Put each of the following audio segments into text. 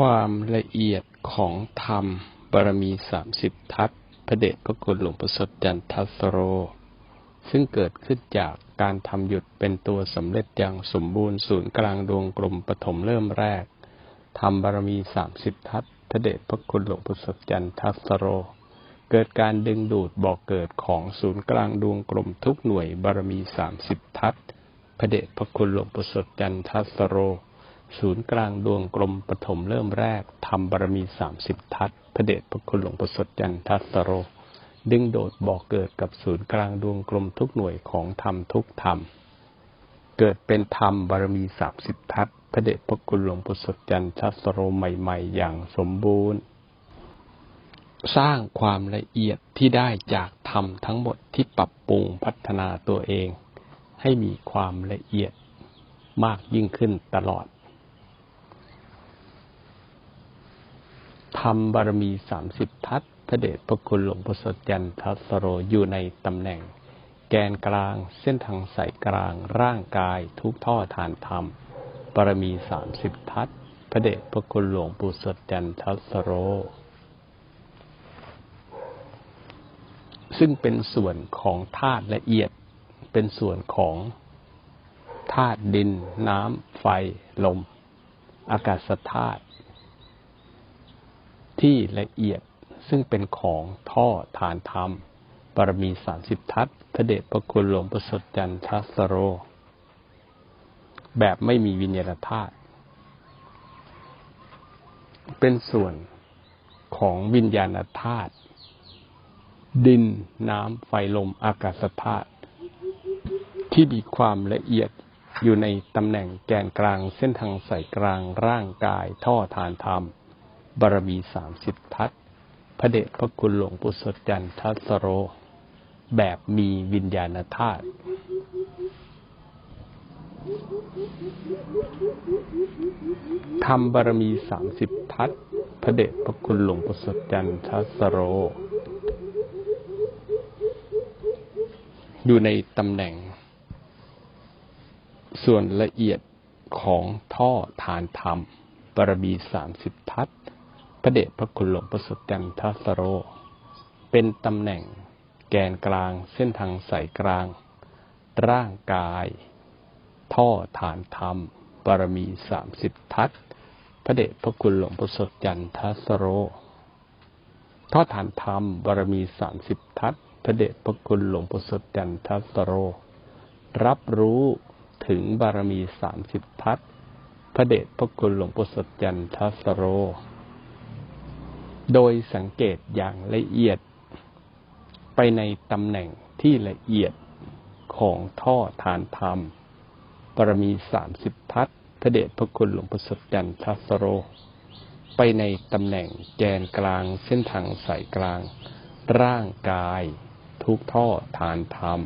ความละเอียดของธรรมบารมีสามสิบทัศพระเดชพระคุณหลวงประสดจันทัสโร ซึ่งเกิดขึ้นจากการทำหยุดเป็นตัวสำเร็จอย่างสมบูรณ์ศูนย์กลางดวงกลมปฐมเริ่มแรกทำบารมีสามสิบทัศพระเดชพระคุณหลวงประสดจันทัสโร เกิดการดึงดูดบอกเกิดของศูนย์กลางดวงกลมทุกหน่วยบารมีสามสิบทัศพระเดชพระคุณหลวงประสดจันทัสโร ศูนย์กลางดวงกลมปฐมเริ่มแรกทำบารมีสามสิบทัศพระเดชพระคุณหลวงประสดจันทัสโร ดึงโดดบอกเกิดกับศูนย์กลางดวงกลมทุกหน่วยของธรรมทุกธรรม เกิดเป็นธรรมบารมีสามสิบทัศพระเดชพระคุณหลวงประสดจันทัสโรใหม่ ๆ อย่างสมบูรณ์ สร้างความละเอียดที่ได้จากธรรมทั้งหมดที่ปรับปรุงพัฒนาตัวเอง ให้มีความละเอียดมากยิ่งขึ้นตลอด ทำบารมีสามสิบทัศพระเดชพระคุณหลวงพ่อสดยันทัสโรอยู่ในตำแหน่ง แกนกลางเส้นทางสายกลางร่างกายทุกท่อฐานธรรมบารมีสามสิบทัศพระเดชพระคุณหลวงปู่สดยันทัสโร ซึ่งเป็นส่วนของธาตุละเอียดเป็นส่วนของธาตุดิน น้ำ ไฟ ลม อากาศธาตุ ที่ละเอียดซึ่งเป็นของท่อฐานธรรมบารมีสามสิบทัศพระเดชพระคุณหลวงประสดจันทัสโร แบบไม่มีวิญญาณธาตุเป็นส่วนของวิญญาณธาตุดินน้ำไฟลมอากาศธาตุที่มีความละเอียดอยู่ในตำแหน่งแกนกลางเส้นทางสายกลางร่างกายท่อฐานธรรม บารมีสามสิบทัศพระเดชพระคุณหลวงปู่สดจันทัสโร แบบมีวิญญาณธาตุทำบารมีสามสิบทัศพระเดชพระคุณหลวงปู่สดจันทัสโร อยู่ในตำแหน่ง ส่วนละเอียดของท่อฐานธรรมบารมีสามสิบทัศ พระเดชพระคุณหลวงประสดจันทัสโร เป็นตำแหน่งแกนกลางเส้นทางสายกลาง ร่างกาย ท่อฐานธรรมบารมีสามสิบทัศพระเดชพระคุณหลวงประสดจันทัสโร ท่อฐานธรรมบารมีสามสิบทัศพระเดชพระคุณหลวงประสดจันทัสโร รับรู้ถึงบารมีสามสิบทัศพระเดชพระคุณหลวงประสดจันทัสโร โดยสังเกตอย่างละเอียดไปในตำแหน่งที่ละเอียดของท่อฐานธรรม ปรมีสามสิบทัศพระเดชพระคุณหลวงประสดจันทัสโร ไปในตำแหน่งแกนกลางเส้นทางสายกลาง ร่างกายทุกท่อฐานธรรม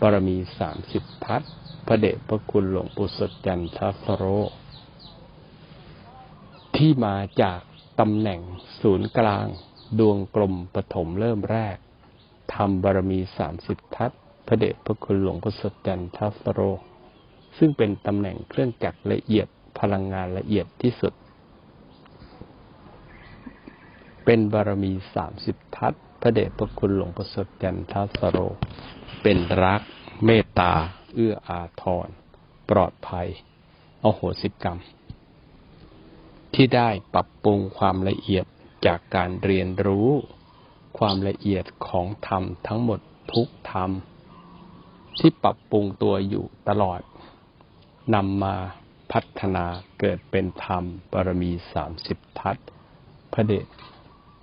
ปรมีสามสิบทัศพระเดชพระคุณหลวงปู่สดจันทัสโร ที่มาจาก ตำแหน่งศูนย์กลาง ดวงกลมปฐมเริ่มแรกทำบารมีสามสิบทัศพระเดชพระคุณหลวงพ่อสดจันทัสโร ซึ่งเป็นตำแหน่งเครื่องจักรละเอียดพลังงานละเอียดที่สุด เป็นบารมีสามสิบทัศพระเดชพระคุณหลวงพ่อสดจันทัสโร เป็นรัก เมตตา เอื้ออาทร ปลอดภัย อโหสิกรรม ที่ได้ปรับปรุงความละเอียดจากการเรียนรู้ ความละเอียดของธรรมทั้งหมดทุกธรรม ที่ปรับปรุงตัวอยู่ตลอดนำมาพัฒนาเกิดเป็นธรรมบารมีสามสิบทัศพระเดช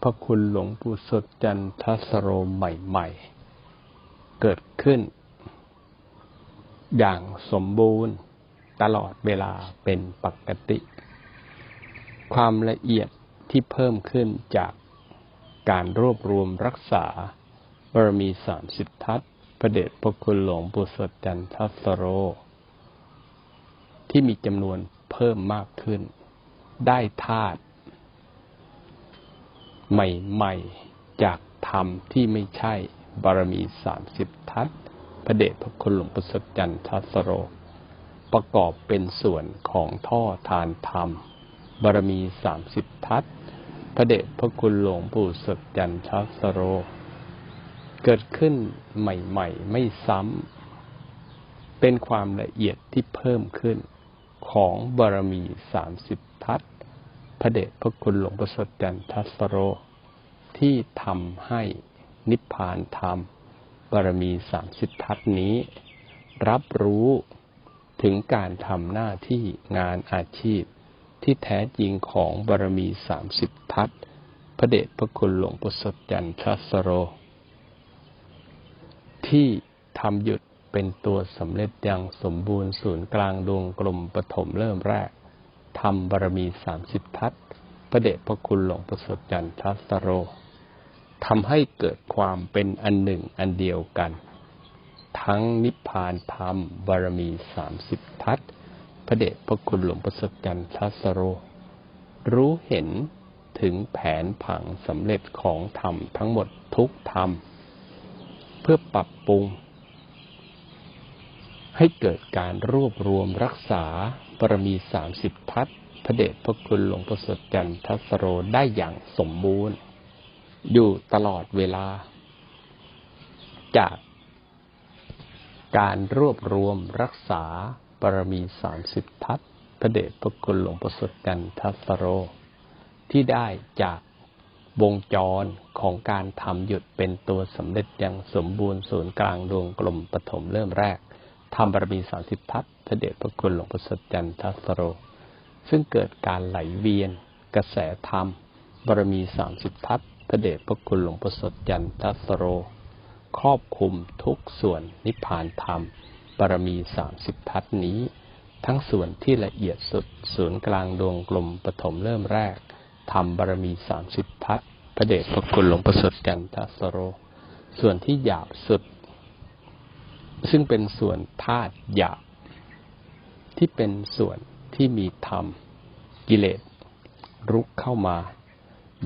พระคุณหลวงปู่สดจันทสโรใหม่ๆ เกิดขึ้น อย่างสมบูรณ์ตลอดเวลาเป็นปกติ ความละเอียดที่เพิ่มขึ้นจากการรวบรวมรักษาบารมีสามสิบทัศพระเดชพระคุณหลวงปู่สดจันทัสโร ที่มีจำนวนเพิ่มมากขึ้น ได้ธาตุใหม่ๆ จากธรรมที่ไม่ใช่บารมีสามสิบทัศพระเดชพระคุณหลวงปู่สดจันทัสโร ประกอบเป็นส่วนของท่อทานธรรม บารมีสามสิบทัศพระเดชพระคุณหลวงปู่สดจันทัสโร เกิดขึ้นใหม่ ๆ ไม่ซ้ำ เป็นความละเอียดที่เพิ่มขึ้นของบารมีสามสิบทัศพระเดชพระคุณหลวงปู่สดจันทัสโร ที่ทำให้นิพพานธรรม บารมีสามสิบทัศนี้ รับรู้ถึงการทำหน้าที่งานอาชีพ ที่แท้จริงของบารมีสามสิบทัศพระเดชพระคุณหลวงปู่สดจันทัสโร ที่ทำหยุดเป็นตัวสำเร็จอย่างสมบูรณ์ศูนย์กลางดวงกลมปฐมเริ่มแรกทำบารมีสามสิบทัศพระเดชพระคุณหลวงปู่สดจันทัสโรทำให้เกิดความเป็นอันหนึ่งอันเดียวกัน ทั้งนิพพานธรรมบารมีสามสิบทัศ พระเดชพระคุณหลวงประสจันทัสโร รู้เห็นถึงแผนผังสำเร็จของธรรมทั้งหมดทุกธรรม เพื่อปรับปรุง ให้เกิดการรวบรวมรักษาบารมีสามสิบทัศพระเดชพระคุณหลวงประสจันทัสโรได้อย่างสมบูรณ์ อยู่ตลอดเวลา จากการรวบรวมรักษา บารมีสามสิบทัศพระเดชพระคุณหลวงประสดกันทัสโร ที่ได้จากวงจรของการทำหยุดเป็นตัวสำเร็จอย่างสมบูรณ์ศูนย์กลางดวงกลมปฐมเริ่มแรกทำบารมีสามสิบทัศพระเดชพระคุณหลวงประสดจันทัสโร ซึ่งเกิดการไหลเวียน กระแสธรรมบารมีสามสิบทัศพระเดชพระคุณหลวงประสดจันทัสโร ครอบคุมทุกส่วนนิพพานธรรม บารมีสามสิบทัศนี้ ทั้งส่วนที่ละเอียดสุดศูนย์กลางดวงกลมปฐมเริ่มแรกทำบารมีสามสิบทัศพระเดชพระคุณหลวงประสดกันทัสโร ส่วนที่หยาบสุด ซึ่งเป็นส่วนธาตุหยาบที่เป็นส่วนที่มีธรรมกิเลสรุกเข้ามา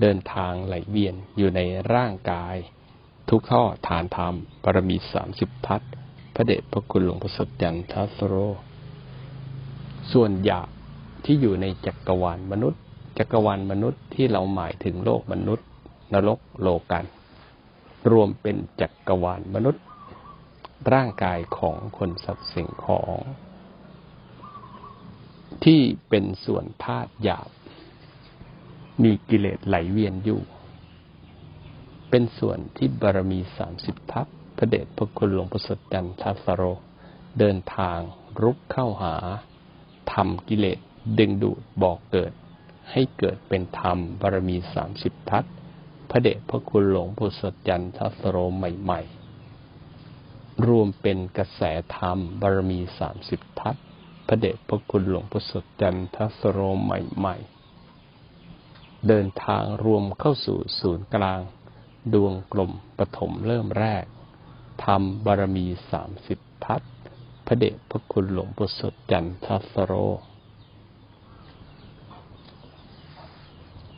เดินทางไหลเวียนอยู่ในร่างกาย ทุกข้อฐานธรรมบารมีสามสิบทัศ พระเดชพระคุณหลวงพ่อสดจันทัสโร ส่วนหยาบที่อยู่ในจักรวาลมนุษย์ จักรวาลมนุษย์ที่เราหมายถึงโลกมนุษย์ นรกโลกัน รวมเป็นจักรวาลมนุษย์ ร่างกายของคนสัตว์สิ่งของ ที่เป็นส่วนธาตุหยาบ มีกิเลสไหลเวียนอยู่ เป็นส่วนที่บารมีสามสิบทัพ ระเดชพระคุณหลวงประสดจันทัสโร เดินทางรุกเข้าหาทำกิเลสดึงดูดบอกเกิด ให้เกิดเป็นธรรมบารมีสามสิบทัศพระเดชพระคุณหลวงประสดจันทัสโรใหม่ ๆ รวมเป็นกระแสธรรมบารมีสามสิบทัศพระเดชพระคุณหลวงประสดจันทัสโรใหม่ ๆ เดินทางรวมเข้าสู่ศูนย์กลาง ดวงกลมปฐมเริ่มแรก ธรรมบารมีสามสิบทัศพระเดชพระคุณหลวงปู่สดจันทัสโร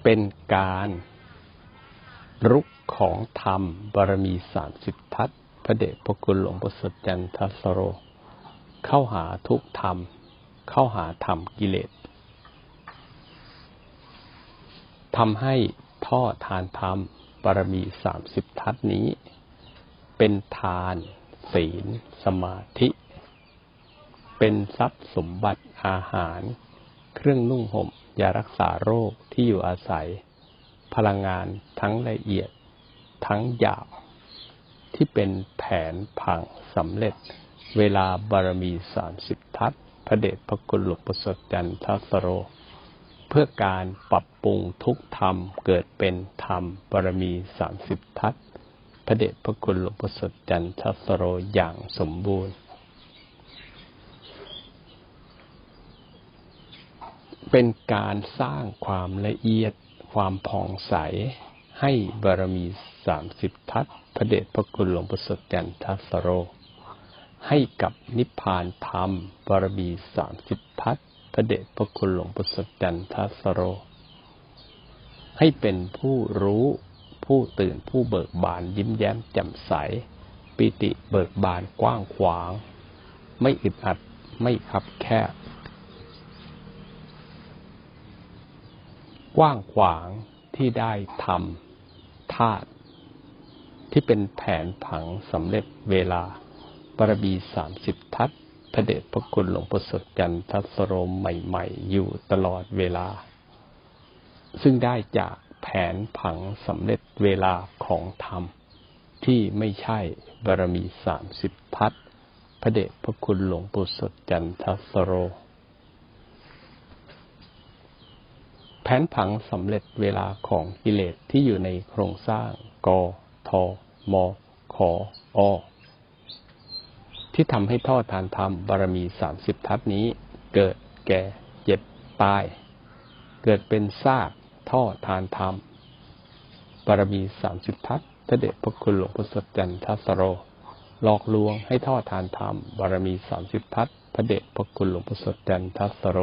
เป็นการรุกของธรรมบารมีสามสิบทัศพระเดชพระคุณหลวงปู่สดจันทัสโร เข้าหาทุกธรรม เข้าหาธรรมกิเลสทำให้ท่อทานธรรมบารมีสามสิบทัศนี้ เป็นทาน ศีล สมาธิ เป็นทรัพย์สมบัติอาหาร เครื่องนุ่งห่มยารักษาโรคที่อยู่อาศัย พลังงานทั้งละเอียด ทั้งหยาบที่เป็นแผนผังสำเร็จ เวลาบารมีสามสิบทัศพระเดชพระคุณหลวงประสดจันทัสโร เพื่อการปรับปรุงทุกธรรมเกิดเป็นธรรมบารมีสามสิบทัศ พระเดชพระคุณหลวงพ่อสดจันทสโรอย่างสมบูรณ์ เป็นการสร้างความละเอียดความผ่องใสให้บารมีสามสิบทัศพระเดชพระคุณหลวงพ่อสดจันทสโร ให้กับนิพพานธรรมบารมีสามสิบทัศพระเดชพระคุณหลวงพ่อสดจันทสโร ให้เป็นผู้รู้ ผู้ตื่นผู้เบิกบานยิ้มแย้มแจ่มใส ปิติเบิกบานกว้างขวาง ไม่อึดอัดไม่คับแคบ กว้างขวางที่ได้ทำธาตุที่เป็นแผนผังสำเร็จเวลาบารมีสามสิบทัศพระเดชพระคุณหลวงพ่อสดจันทัสโรมใหม่ ๆ อยู่ตลอดเวลา ซึ่งได้จาก แผนผังสำเร็จเวลาของธรรม ที่ไม่ใช่บารมีสามสิบทัศน์พระเดชพระคุณหลวงปู่สดจันทสโร แผนผังสำเร็จเวลาของกิเลสที่อยู่ในโครงสร้างกทมขออที่ทำให้ท่อทานธรรมบารมีสามสิบทัศนี้ เกิดแก่เจ็บตาย เกิดเป็นซาก ท่อทานธรรมบารมีสามสิบทัศพระเดชพระคุณหลวงพ่อสดจันทัสโร หลอกลวงให้ท่อทานธรรมบารมีสามสิบทัศพระเดชพระคุณหลวงพ่อสดจันทัสโร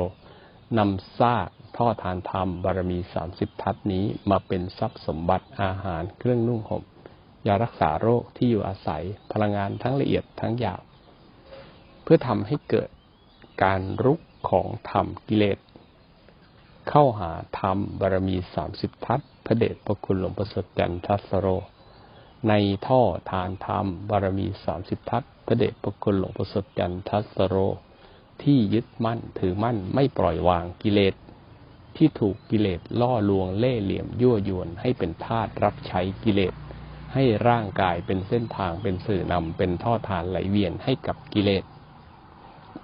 นำซากท่อทานธรรมบารมีสามสิบทัศนี้มาเป็นทรัพย์สมบัติอาหารเครื่องนุ่งห่มยารักษาโรคที่อยู่อาศัยพลังงานทั้งละเอียดทั้งหยาบเพื่อทำให้เกิดการรุกของธรรมกิเลส เข้าหาธรรมบารมีสามสิบทัศพระเดชพระคุณหลวงประสริฐจันทัสโร ในท่อทานธรรมบารมีสามสิบทัศพระเดชพระคุณหลวงประสริฐจันทัสโร ที่ยึดมั่นถือมั่นไม่ปล่อยวางกิเลสที่ถูกกิเลสล่อลวงเล่เหลี่ยมยั่วยวนให้เป็นทาสรับใช้กิเลส ให้ร่างกายเป็นเส้นทางเป็นสื่อนำเป็นท่อทานไหลเวียนให้กับกิเลส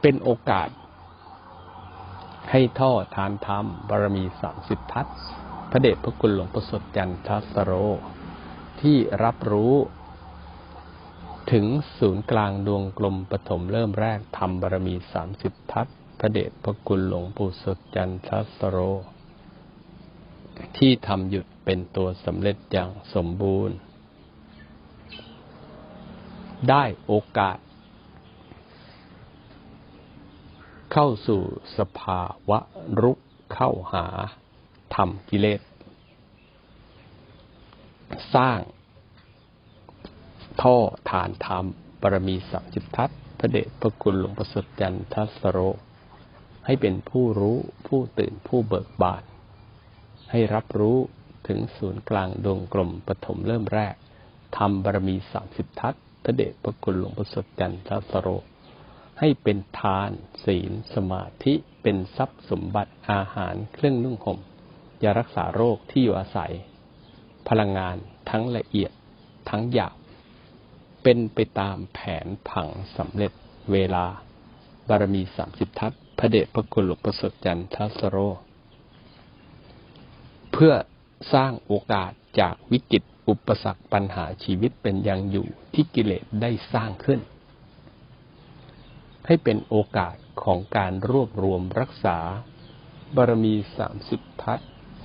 เป็นโอกาส ให้ท่อทานธรรมบารมีสามสิบทัศพระเดชพระคุณหลวงประสดจันทัสโร ที่รับรู้ ถึงศูนย์กลางดวงกลมปฐมเริ่มแรกทำบารมีสามสิบทัศพระเดชพระคุณหลวงปู่สดจันทัสโร ที่ทำหยุดเป็นตัวสำเร็จอย่างสมบูรณ์ ได้โอกาส เข้าสู่สภาวะรุกเข้าหาธรรมกิเลส สร้าง ท่อฐานธรรมปรมีสัมจิตทัศพระเดชพระคุณหลวงประสดจันทัสโร ให้เป็นผู้รู้ผู้ตื่นผู้เบิกบาน ให้รับรู้ถึงศูนย์กลางดวงกลมปฐมเริ่มแรกทำบารมีสามสิบทัศพระเดชพระคุณหลวงพ่อสดจันทสโร ให้เป็นทาน ศีล สมาธิ เป็นทรัพย์สมบัติอาหารเครื่องนุ่งห่มยารักษาโรคที่อยู่อาศัย พลังงานทั้งละเอียดทั้งหยาบเป็นไปตามแผนผังสำเร็จเวลา บารมีสามสิบทัศพระเดชพระคุณหลวงพ่อสดจันทสโร เพื่อสร้างโอกาสจากวิกฤตอุปสรรคปัญหาชีวิตเป็นอย่างอยู่ที่กิเลสได้สร้างขึ้น ให้เป็นโอกาสของการรวบรวมรักษา บารมีสามสิบทัศ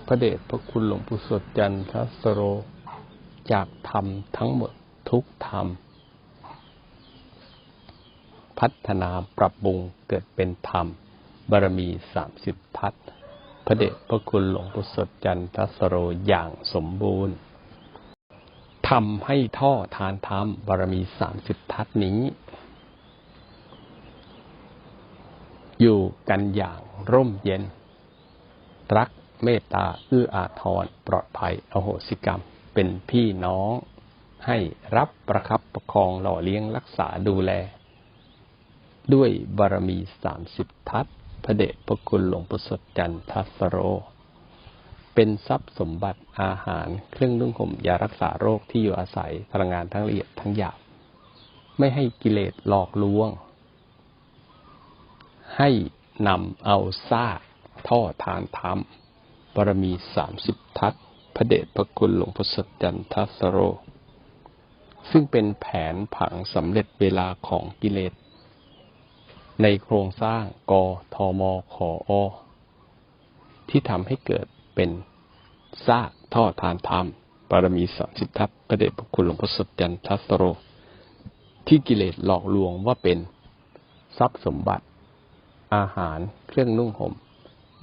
พระเดชพระคุณหลวงปู่สดจันทสโร จากธรรมทั้งหมดทุกธรรม พัฒนาปรับปรุงเกิดเป็นธรรม บารมีสามสิบทัศพระเดชพระคุณหลวงปู่สดจันทสโรอย่างสมบูรณ์ทำให้ท่อทานธรรมบารมีสามสิบทัศนี้ อยู่กันอย่างร่มเย็น รักเมตตาเอื้ออาทรปลอดภัยอโหสิกรรม เป็นพี่น้อง ให้รับประคับประคองหล่อเลี้ยงรักษาดูแล ด้วยบารมีสามสิบทัศพระเดชพระคุณหลวงปู่สดจันทัสโร เป็นทรัพย์สมบัติอาหารเครื่องนุ่งห่มยารักษาโรคที่อยู่อาศัยพลังงานทั้งละเอียดทั้งหยาบไม่ให้กิเลสหลอกลวง ให้นำเอาซากท่อทานธรรมบารมีสามสิบทัศพระเดชพระคุณหลวงพ่อสดจันทัสโร ซึ่งเป็นแผนผังสำเร็จเวลาของกิเลส ในโครงสร้างกทมขออที่ทำให้เกิดเป็นซากท่อทานธรรมบารมีสามสิบทัพพระเดชพระคุณหลวงพ่อสดจันทัสโร ที่กิเลสหลอกลวงว่าเป็นทรัพย์สมบัติ อาหาร เครื่องนุ่งห่ม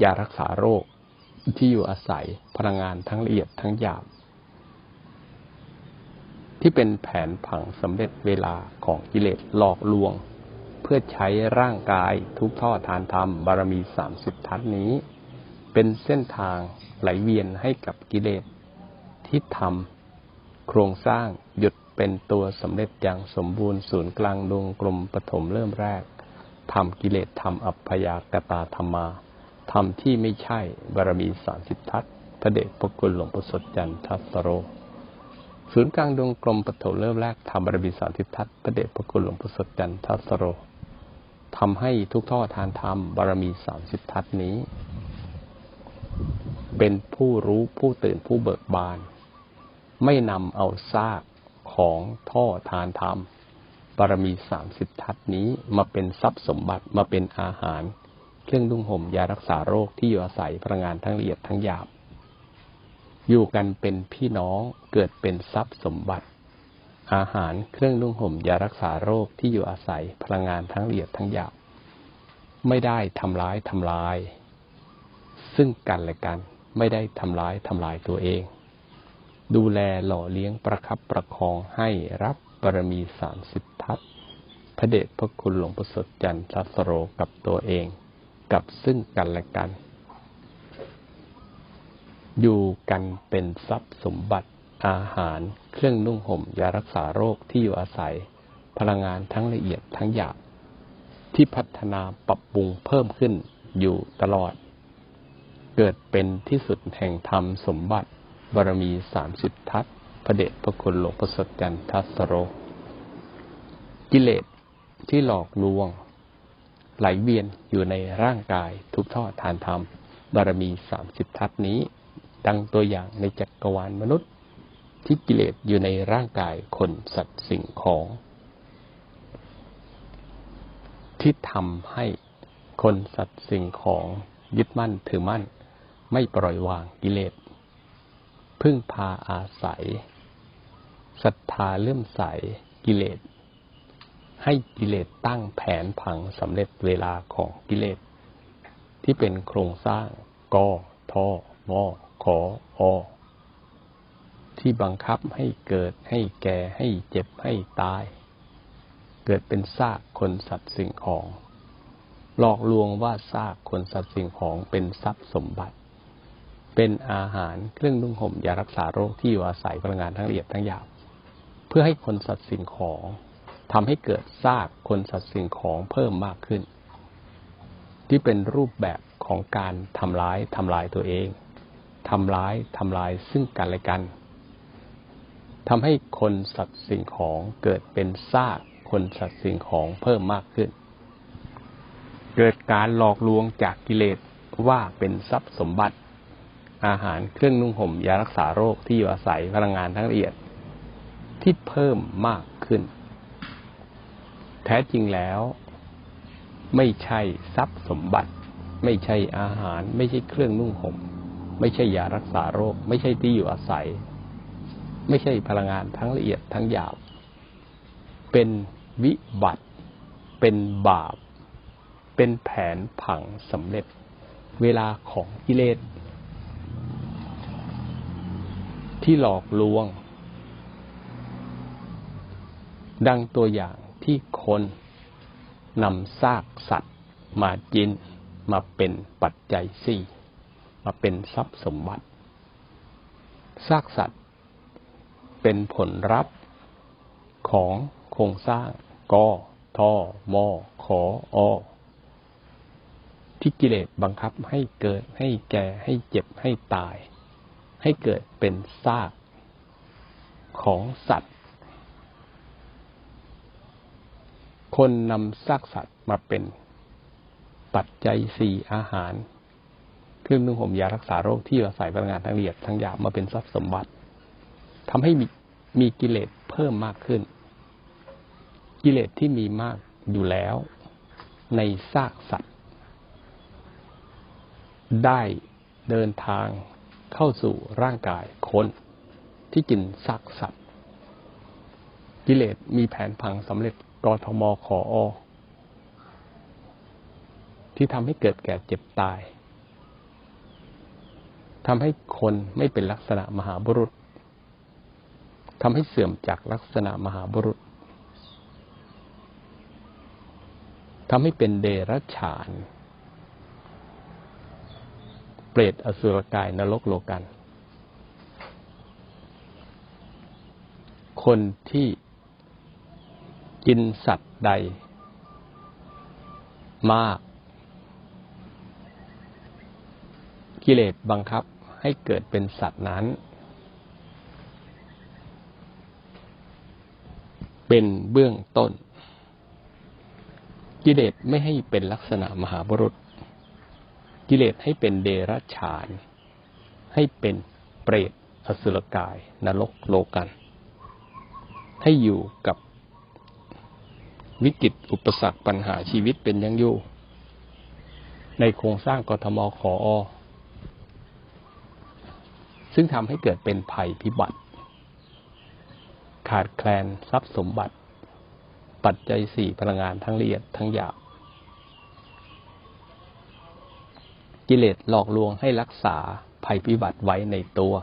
ยารักษาโรค ที่อยู่อาศัย พลังงานทั้งละเอียดทั้งหยาบ ที่เป็นแผนผังสำเร็จเวลาของกิเลสหลอกลวง เพื่อใช้ร่างกายทุกท่อทานธรรม บารมีสามสิบทัศนี้ เป็นเส้นทางไหลเวียนให้กับกิเลสที่ทำโครงสร้างหยุดเป็นตัวสำเร็จอย่างสมบูรณ์ศูนย์กลางดวงกลมปฐมเริ่มแรก ทำกิเลสทำอัพยากตาธรรมาทำที่ไม่ใช่บารมีสามสิบทัศพระเดชพระคุณหลวงประสดจันทัสโร ศูนย์กลางดวงกลมปฐมเริ่มแรกทำบารมีสามสิบทัศพระเดชพระคุณหลวงประสดจันทัสโรทำให้ทุกท่อทานธรรมบารมีสามสิบทัศนี้ เป็นผู้รู้ผู้ตื่นผู้เบิกบาน ไม่นำเอาซากของท่อทานธรรม บารมีสามสิบทัศนี้มาเป็นทรัพย์สมบัติมาเป็นอาหาร เครื่องนุ่งห่มยารักษาโรคที่อยู่อาศัยพลังงานทั้งละเอียดทั้งหยาบ อยู่กันเป็นพี่น้องเกิดเป็นทรัพย์สมบัติ อาหารเครื่องนุ่งห่มยารักษาโรคที่อยู่อาศัยพลังงานทั้งละเอียดทั้งหยาบ ไม่ได้ทำร้ายทำลาย ซึ่งกันและกันไม่ได้ทำร้ายทำลายตัวเอง ดูแลหล่อเลี้ยงประคับประคองให้รับบารมีสามสิบ ทัศพระเดชพระคุณหลวงประสดจันทรัสโรกับตัวเอง กับซึ่งกันและกัน อยู่กันเป็นทรัพย์สมบัติอาหาร เครื่องนุ่งห่มยารักษาโรคที่อยู่อาศัย พลังงานทั้งละเอียดทั้งหยาบที่พัฒนาปรับปรุงเพิ่มขึ้นอยู่ตลอด เกิดเป็นที่สุดแห่งธรรมสมบัติบารมีสามสิบทัศพระเดชพระคุณหลวงประสดจันทัสโร กิเลสที่หลอกลวง ไหลเวียนอยู่ในร่างกายทุกท่อทานธรรม บารมีสามสิบทัศนี้ ดังตัวอย่างในจักรวาลมนุษย์ ที่กิเลสอยู่ในร่างกายคนสัตว์สิ่งของ ที่ทำให้คนสัตว์สิ่งของยึดมั่นถือมั่น ไม่ปล่อยวางกิเลสพึ่งพาอาศัยศรัทธาเลื่อมใสกิเลส ให้กิเลสตั้งแผนผังสำเร็จเวลาของกิเลส ที่เป็นโครงสร้างกอทอมอขออที่บังคับให้เกิดให้แก่ให้เจ็บให้ตาย เกิดเป็นซากคนสัตว์สิ่งของ หลอกลวงว่าซากคนสัตว์สิ่งของเป็นทรัพย์สมบัติ เป็นอาหารเครื่องนุ่งห่มยารักษาโรคที่อยู่อาศัยพลังงานทั้งละเอียดทั้งหยาบเพื่อให้คนสัตว์สิ่งของ ทำให้เกิดซากคนสัตว์สิ่งของเพิ่มมากขึ้น ที่เป็นรูปแบบของการทำร้ายทำลายตัวเองทำร้ายทำลายซึ่งกันและกันทำให้คนสัตว์สิ่งของเกิดเป็นซากคนสัตว์สิ่งของเพิ่มมากขึ้น เกิดการหลอกลวงจากกิเลสว่าเป็นทรัพย์สมบัติ อาหารเครื่องนุ่งห่มยารักษาโรคที่อยู่อาศัยพลังงานทั้งละเอียด ที่เพิ่มมากขึ้น แท้จริงแล้ว ไม่ใช่ทรัพย์สมบัติ ไม่ใช่อาหาร ไม่ใช่เครื่องนุ่งห่ม ไม่ใช่ยารักษาโรค ไม่ใช่ที่อยู่อาศัย ไม่ใช่พลังงานทั้งละเอียดทั้งหยาบ เป็นวิบัติ เป็นบาป เป็นแผนผังสำเร็จ เวลาของกิเลสที่หลอกลวง ดังตัวอย่าง ที่คนนำซากสัตว์ มาจินมาเป็นปัจจัยสี่มาเป็นทรัพย์สมบัติ ซากสัตว์เป็นผลรับของโครงสร้างกอทอมอขออที่กิเลสบังคับให้เกิดให้แก่ให้เจ็บให้ตาย ให้เกิดเป็นซากของสัตว์ คนนำซากสัตว์มาเป็น ปัจจัยสี่อาหาร เครื่องนุ่งห่มยารักษาโรคที่อาศัยพลังงานทั้งละเอียดทั้งหยาบมาเป็นทรัพย์สมบัติทำให้มีมีกิเลสเพิ่มมากขึ้น กิเลสที่มีมากอยู่แล้วในซากสัตว์ ได้เดินทางเข้าสู่ร่างกายคนที่กินซากสัตว์ กิเลสมีแผนพังสำเร็จ กทมขออที่ทำให้เกิดแก่เจ็บตายทำให้คนไม่เป็นลักษณะมหาบุรุษทำให้เสื่อมจากลักษณะมหาบุรุษทำให้เป็นเดรัจฉาน เปรตอสุรกายนรกโลกัน คนที่ กินสัตว์ใด มาก กิเลสบังคับให้เกิดเป็นสัตว์นั้น เป็นเบื้องต้น กิเลสไม่ให้เป็นลักษณะมหาบุรุษ กิเลสให้เป็นเดรัจฉาน ให้เป็นเปรตอสุรกายนรกโลกัน ให้อยู่กับ วิกฤตอุปสรรคปัญหาชีวิตเป็นยังอยู่ ในโครงสร้างกทมขออซึ่งทำให้เกิดเป็นภัยพิบัติ ขาดแคลนทรัพย์สมบัติ ปัจจัยสี่พลังงานทั้งละเอียดทั้งหยาบกิเลสหลอกลวงให้รักษาภัยพิบัติไว้ในตัว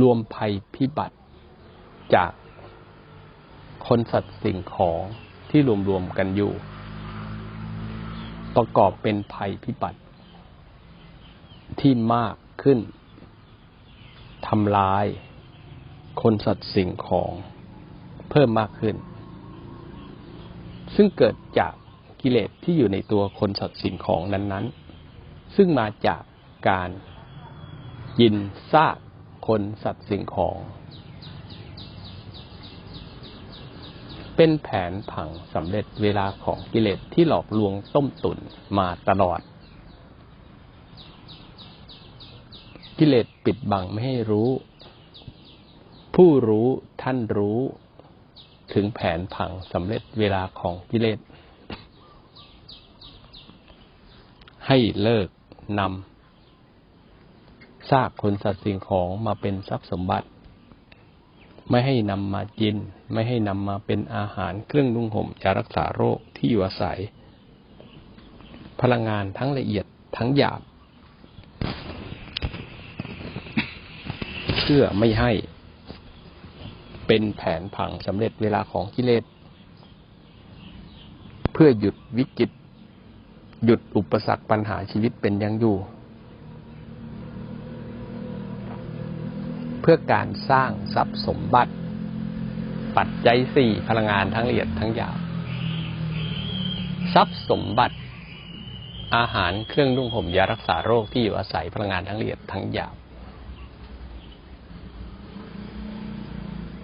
รวมภัยพิบัติจาก คนสัตว์สิ่งของที่รวมๆกันอยู่ ประกอบเป็นภัยพิบัติ ที่มากขึ้นทำลาย คนสัตว์สิ่งของ เพิ่มมากขึ้น ซึ่งเกิดจากกิเลสที่อยู่ในตัวคนสัตว์สิ่งของนั้น ๆ ซึ่งมาจากการยินซากคนสัตว์สิ่งของ เป็นแผนผังสำเร็จเวลาของกิเลสที่หลอกลวงต้มตุนมาตลอด กิเลสปิดบังไม่ให้รู้ ผู้รู้ท่านรู้ ถึงแผนผังสำเร็จเวลาของกิเลส ให้เลิกนำซากคนสัตว์สิ่งของมาเป็นทรัพย์สมบัติ ไม่ให้นำมากิน ไม่ให้นำมาเป็นอาหารเครื่องนุ่งห่มยารักษาโรคที่อยู่อาศัย พลังงานทั้งละเอียดทั้งหยาบ เพื่อไม่ให้เป็นแผนผังสำเร็จเวลาของกิเลสเพื่อหยุดวิกฤตหยุดอุปสรรคปัญหาชีวิตเป็นยังอยู่ เพื่อการสร้างทรัพย์สมบัติ ปัจจัยสี่พลังงานทั้งละเอียดทั้งหยาบทรัพย์สมบัติ อาหารเครื่องนุ่งห่มยารักษาโรคที่อยู่อาศัยพลังงานทั้งละเอียดทั้งหยาบ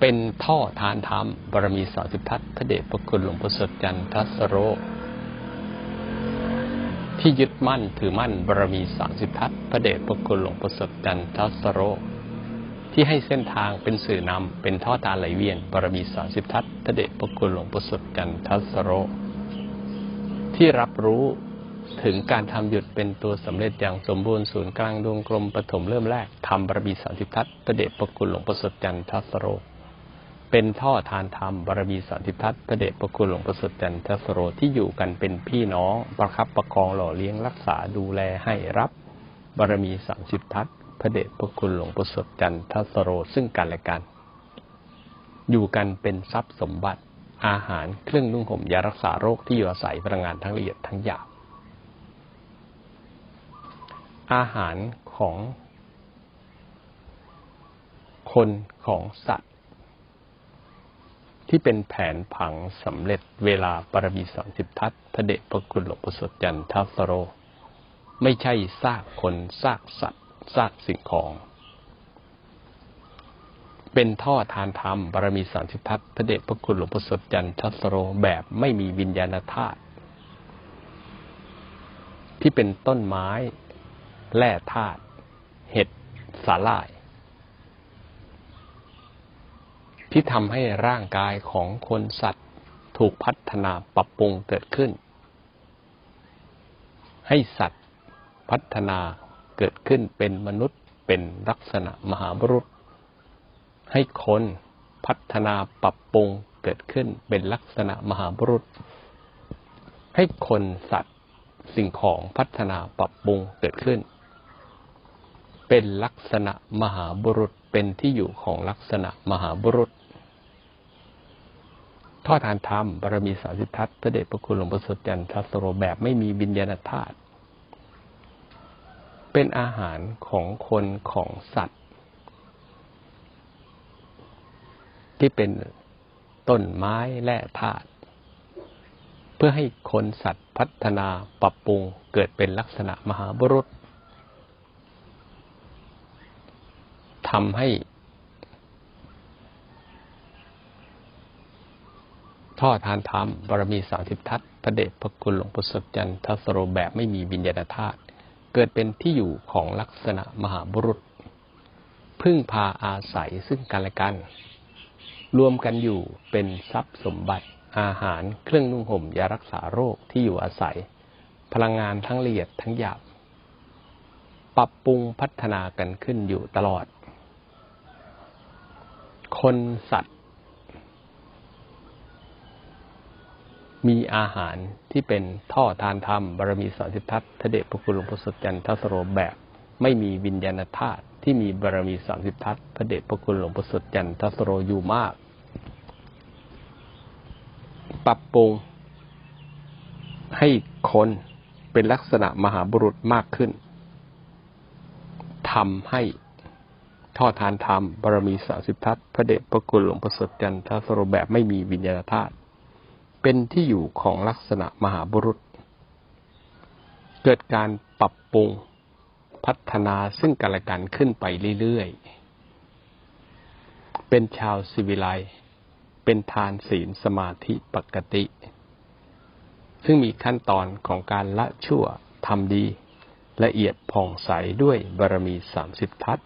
เป็นท่อทานธรรมบารมีสาสิพัฒน์พระเดชพระคุณหลวงพ่อสดจันทัสโร ที่ยึดมั่นถือมั่นบารมีสามสิบทัศน์พระเดชพระคุณหลวงพ่อสดจันทัสโร ที่ให้เส้นทางเป็นสื่อนำเป็นท่อตาไหลเวียนบารมีสามสิบทัศน์พระเดชพระคุณหลวงพ่อสดจันทัสโร ที่รับรู้ถึงการทำหยุดเป็นตัวสำเร็จอย่างสมบูรณ์ศูนย์กลางดวงกลมปฐมเริ่มแรกทำบารมีสามสิบทัศน์พระเดชพระคุณหลวงพ่อสดจันทัสโร เป็นท่อทานธรรมบารมีสันติทัศพระเดชพระคุณหลวงประเสริฐจันทสโรที่อยู่กันเป็นพี่น้องประคับประคองหล่อเลี้ยงรักษาดูแลให้รับบารมีสัมสิททัศ พระเดชพระคุณหลวงประเสริฐจันทสโรซึ่งกันและกัน อยู่กันเป็นทรัพย์สมบัติ อาหารเครื่องนุ่งห่มยารักษาโรคที่อยู่อาศัยพลังงานทั้งละเอียดทั้งหยาบอาหารของคนของสัตว์ ที่เป็นแผนผังสำเร็จเวลาปรมีสามสิบทัศพระเดชพระคุณหลวงประเสริฐจันทัสโร ไม่ใช่ซากคนซากสัตว์ ซากสิ่งของ เป็นท่อทานธรรมบารมีสามสิบทัศพระเดชพระคุณหลวงประเสริฐจันทัสโรแบบไม่มีวิญญาณธาตุที่เป็นต้นไม้แร่ธาตุเห็ดสาลาย ที่ทำให้ร่างกายของคนสัตว์ถูกพัฒนาปรับปรุงเกิดขึ้น ให้สัตว์พัฒนา เกิดขึ้นเป็นมนุษย์เป็นลักษณะมหาบุรุษ ให้คนพัฒนาปรับปรุงเกิดขึ้นเป็นลักษณะมหาบุรุษ ให้คนสัตว์สิ่งของพัฒนาปรับปรุงเกิดขึ้น เป็นลักษณะมหาบุรุษเป็นที่อยู่ของลักษณะมหาบุรุษทอดทานธรรมบารมีสาสิทัศน์พระเดชพระคุณหลวงพ่อสดจันทสโรแบบไม่มีวิญญาณธาตุ เป็นอาหารของคนของสัตว์ ที่เป็นต้นไม้และธาตุเพื่อให้คนสัตว์พัฒนาปรับปรุงเกิดเป็นลักษณะมหาบุรุษทำให้ท่อทานธรรมบารมีสามสิบทัศพระเดชพระคุณหลวงปู่สดจันทสโรแบบไม่มีวิญญาณธาตุ เกิดเป็นที่อยู่ของลักษณะมหาบุรุษ พึ่งพาอาศัยซึ่งกันและกัน รวมกันอยู่เป็นทรัพย์สมบัติ อาหารเครื่องนุ่งห่มยารักษาโรคที่อยู่อาศัย พลังงานทั้งละเอียดทั้งหยาบ ปรับปรุงพัฒนากันขึ้นอยู่ตลอด คนสัตว์ มีอาหารที่เป็นท่อทานธรรมบารมีสาสิทัศน์ทเดชพระคุณหลวงพ่อสดจันทสโรแบบ ไม่มีวิญญาณธาตุที่มีบารมีสามสิบทัศน์พระเดชพระคุณหลวงพ่อสดจันทสโรอยู่มาก ปรับปรุงให้คนเป็นลักษณะมหาบุรุษมากขึ้นทำให้ท่อทานธรรมบารมีสาสิบทัศพระเดชพระคุณหลวงประสดจันทสโรแบบไม่มีวิญญาณธาตุ เป็นที่อยู่ของลักษณะมหาบุรุษ เกิดการปรับปรุงพัฒนาซึ่งกันและกันขึ้นไปเรื่อยๆ เป็นชาวสิวิไลเป็นทานศีลสมาธิปกติ ซึ่งมีขั้นตอนของการละชั่วทำดี ละเอียดผ่องใสด้วยบารมีสามสิบทัศ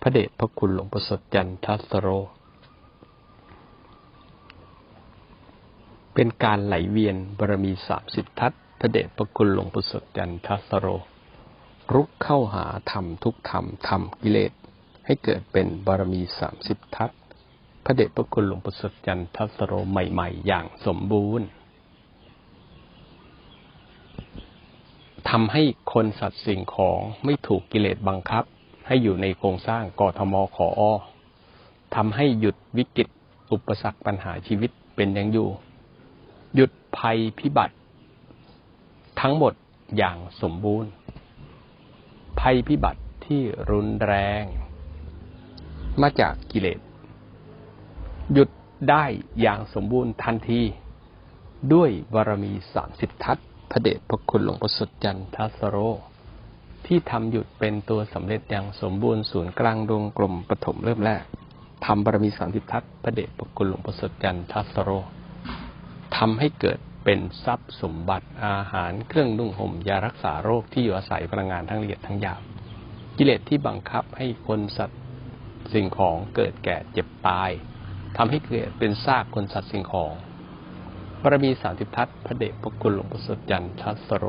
พระเดชพระคุณหลวงประสดจันทัสโร เป็นการไหลเวียนบารมีสามสิบทัศพระเดชพระคุณหลวงประสดจันทัสโร รุกเข้าหาธรรมทุกธรรมธรรมกิเลส ให้เกิดเป็นบารมีสามสิบทัศพระเดชพระคุณหลวงปู่สดจันทสโรใหม่ ๆ อย่างสมบูรณ์ทำให้คนสัตว์สิ่งของไม่ถูกกิเลสบังคับ ให้อยู่ในโครงสร้างกทมขออทำให้หยุดวิกฤตอุปสรรคปัญหาชีวิตเป็นอย่างอยู่ หยุดภัยพิบัติ ทั้งหมดอย่างสมบูรณ์ ภัยพิบัติที่รุนแรง มาจากกิเลส หยุดได้อย่างสมบูรณ์ทันที ด้วยบารมีสามสิบทัศพระเดชพระคุณหลวงประสดจันทัสโร ที่ทำหยุดเป็นตัวสำเร็จอย่างสมบูรณ์ศูนย์กลางดวงกลมปฐมเริ่มแรกทำบารมีสามสิบทัศพระเดชพระคุณหลวงประสดจันทัสโร ทำให้เกิดเป็นทรัพย์สมบัติอาหารเครื่องนุ่งห่มยารักษาโรคที่อยู่อาศัยพลังงานทั้งละเอียดทั้งหยาบกิเลสที่บังคับให้คนสัตว์สิ่งของเกิดแก่เจ็บตายทำให้เกิดเป็นซากคนสัตว์สิ่งของบารมีสามสิบทัศพระเดชพระคุณหลวงปู่สดจันทัสโร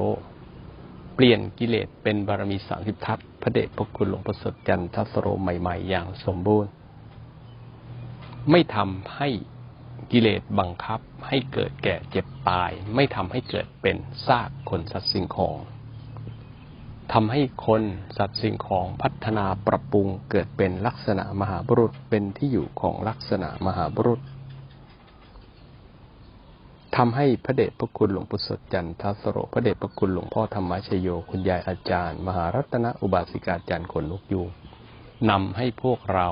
เปลี่ยนกิเลสเป็นบารมีสามสิบทัศพระเดชพระคุณหลวงปู่สดจันทัสโรใหม่ ๆ อย่างสมบูรณ์ ไม่ทำให้ กิเลสบังคับให้เกิดแก่เจ็บตาย ไม่ทำให้เกิดเป็นซากคนสัตว์สิ่งของทำให้คนสัตว์สิ่งของพัฒนาปรับปรุงเกิดเป็นลักษณะมหาบุรุษเป็นที่อยู่ของลักษณะมหาบุรุษทำให้พระเดชพระคุณหลวงปู่สดจันทสโรพระเดชพระคุณหลวงพ่อธรรมชโยคุณยายอาจารย์ มหารัตนอุบาสิกาจารย์ขนลุกยูนำให้พวกเรา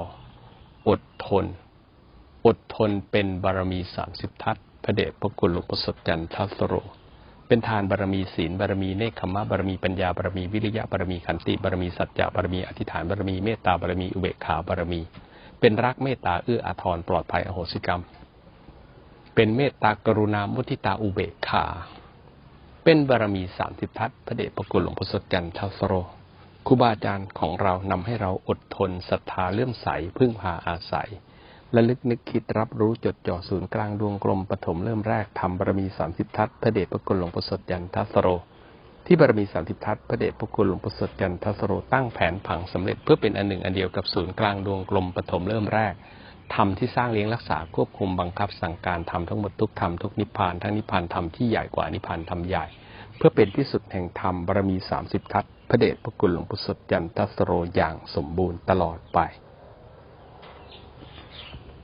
อดทน อดทนเป็นบารมีสามสิบทัศพระเดชพระคุณหลวงปู่สดจันทสโร เป็นทานบารมีศีลบารมีเนคขมะบารมีปัญญาบารมีวิริยะบารมีขันติบารมีสัจจะบารมีอธิษฐานบารมีเมตตาบารมีอุเบกขาบารมี เป็นรักเมตตาเอื้ออาทรปลอดภัยอโหสิกรรม เป็นเมตตากรุณามุทิตาอุเบกขา เป็นบารมีสามสิบทัศพระเดชพระคุณหลวงพ่อสดจันทสโรครูบาอาจารย์ของเรานำให้เราอดทนศรัทธาเลื่อมใสพึ่งพาอาศัย ระลึกนึกคิดรับรู้จดจ่อศูนย์กลางดวงกลมปฐมเริ่มแรกทำบารมีสามสิบทัศพระเดชพระคุณหลวงประสดยันทัสโร ที่บารมีสามสิบทัศพระเดชพระคุณหลวงประสดยันทัสโรตั้งแผนผังสำเร็จเพื่อเป็นอันหนึ่งอันเดียวกับศูนย์กลางดวงกลมปฐมเริ่มแรกทำที่สร้างเลี้ยงรักษาควบคุมบังคับสั่งการทำทั้งหมดทุกธรรมทุกนิพพานทั้งนิพพานธรรมที่ใหญ่กว่านิพพานธรรมใหญ่ เพื่อเป็นที่สุดแห่งธรรมบารมีสามสิบทัศพระเดชพระคุณหลวงประสดยันทัสโรอย่างสมบูรณ์ตลอดไป